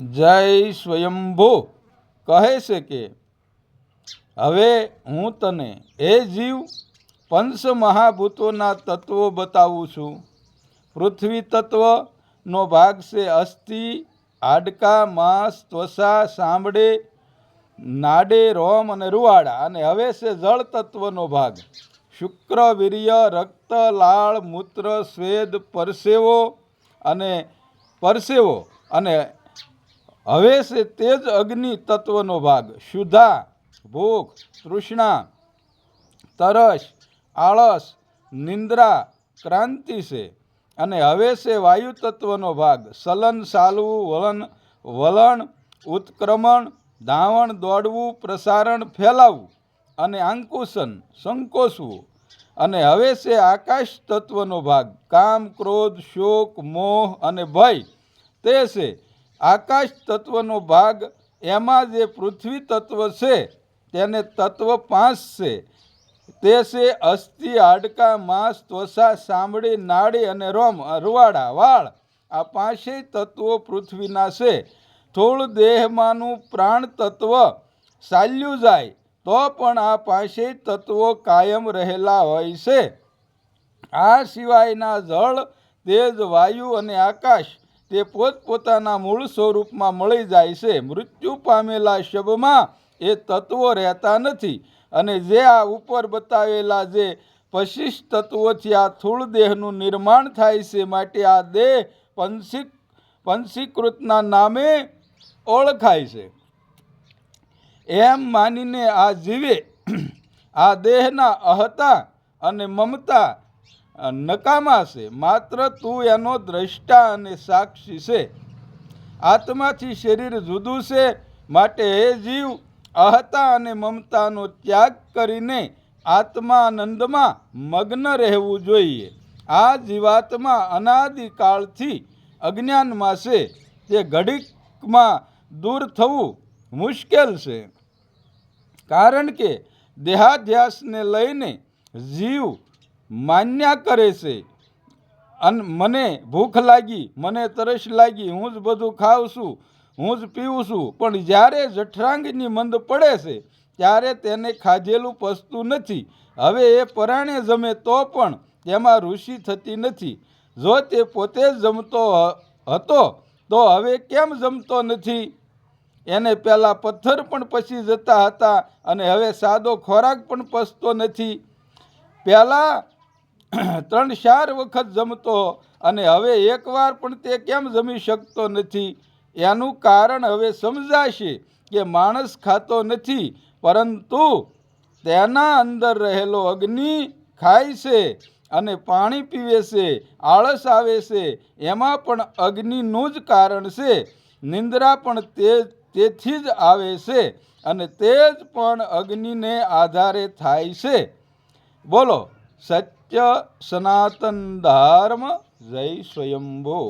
જય સ્વયંભો. કહે છે કે, હવે હું તને એ જીવ પંચ મહાભૂતોના તત્વો બતાવું છું. પૃથ્વી તત્વનો ભાગ છે અસ્થિ, હાડકા, માંસ, ત્વચા સાંભળે નાડે, રોમ અને રૂવાડા. અને હવે છે જળ તત્વનો ભાગ. શુક્ર, વીર્ય, રક્ત, લાળ, મૂત્ર, સ્વેદ, પરસેવો અને પરસેવો અને હવે છે તે જ અગ્નિ તત્વનો ભાગ. શુદ્ધા, ભૂખ, તૃષ્ણા, તરસ, આળસ, નિંદ્રા, ક્રાંતિ છે. અને હવે છે વાયુ તત્વનો ભાગ. સલન ચાલવું વલણ વલણ, ઉત્ક્રમણ, ધાવણ, દોડવું, પ્રસારણ, ફેલાવવું અને આંકુશન, સંકોચવું. અને હવે છે આકાશ તત્વનો ભાગ. કામ, ક્રોધ, શોક, મોહ અને ભય. તે છે આકાશ તત્વનો ભાગ, એમાં જે પૃથ્વી તત્વ છે, તેને તત્વ પાંચ છે. તે છે અસ્થિ, હાડકા, માંસ, ત્વચા સાંભળી નાડી અને રોમ રૂવાડા વાળ. આ પાંચેય તત્વો પૃથ્વીના છે. થોડું દેહમાંનું પ્રાણ તત્વ ચાલ્યું જાય, તો પણ આ પાંચેય તત્વો કાયમ રહેલા હોય છે. આ સિવાયના જળ, તેજ, વાયુ અને આકાશ તે પોતપોતાના મૂળ સ્વરૂપમાં મળી જાય છે. મૃત્યુ પામેલા શબમાં એ તત્વો રહેતા નથી અને જે આ ઉપર બતાવેલા જે પશિષ તત્વોથી આ થૂળ દેહનું નિર્માણ થાય છે માટે આ દેહ પંશી પંશીકૃતના નામે ઓળખાય છે. એમ માનીને આ જીવે આ દેહના અહતા અને મમતા નકામા છે. માત્ર તું એનો દ્રષ્ટા અને સાક્ષી છે. આત્માથી શરીર જુદું છે. માટે હે જીવ અહતા અને મમતાનો ત્યાગ કરીને આત્માનંદમાં મગ્ન રહેવું જોઈએ. આ જીવાત્મા અનાદિકાળથી અજ્ઞાનમાં છે. તે ઘડીકમાં દૂર થવું મુશ્કેલ છે. કારણ કે દેહાધ્યાસને લઈને જીવ માન્યા કરે છે. અને મને ભૂખ લાગી, મને તરસ લાગી, હું જ બધું ખાઉં છું, હું જ પીવું છું. પણ જ્યારે જઠરાંગની મંદ પડે છે, ત્યારે તેને ખાધેલું પસતું નથી. હવે એ પરાણે જમે તો પણ તેમાં ઋષિ થતી નથી. જો તે પોતે જમતો હતો, તો હવે કેમ જમતો નથી? એને પહેલાં પથ્થર પણ પસી જતા હતા અને હવે સાદો ખોરાક પણ પસતો નથી. પહેલાં ત્રણ ચાર વખત જમતો અને હવે એકવાર પણ તે કેમ જમી શકતો નથી? એનું કારણ હવે સમજાશે કે માણસ ખાતો નથી, પરંતુ તેના અંદર રહેલો અગ્નિ ખાય છે અને પાણી પીવે છે, આળસ આવે છે. એમાં પણ અગ્નિનું જ કારણ છે. નિંદ્રા પણ તે, તેથી જ આવે છે અને તે જ પણ અગ્નિને આધારે થાય છે. બોલો. સત્ય સનાતન ધર્મ જય સ્વયંભો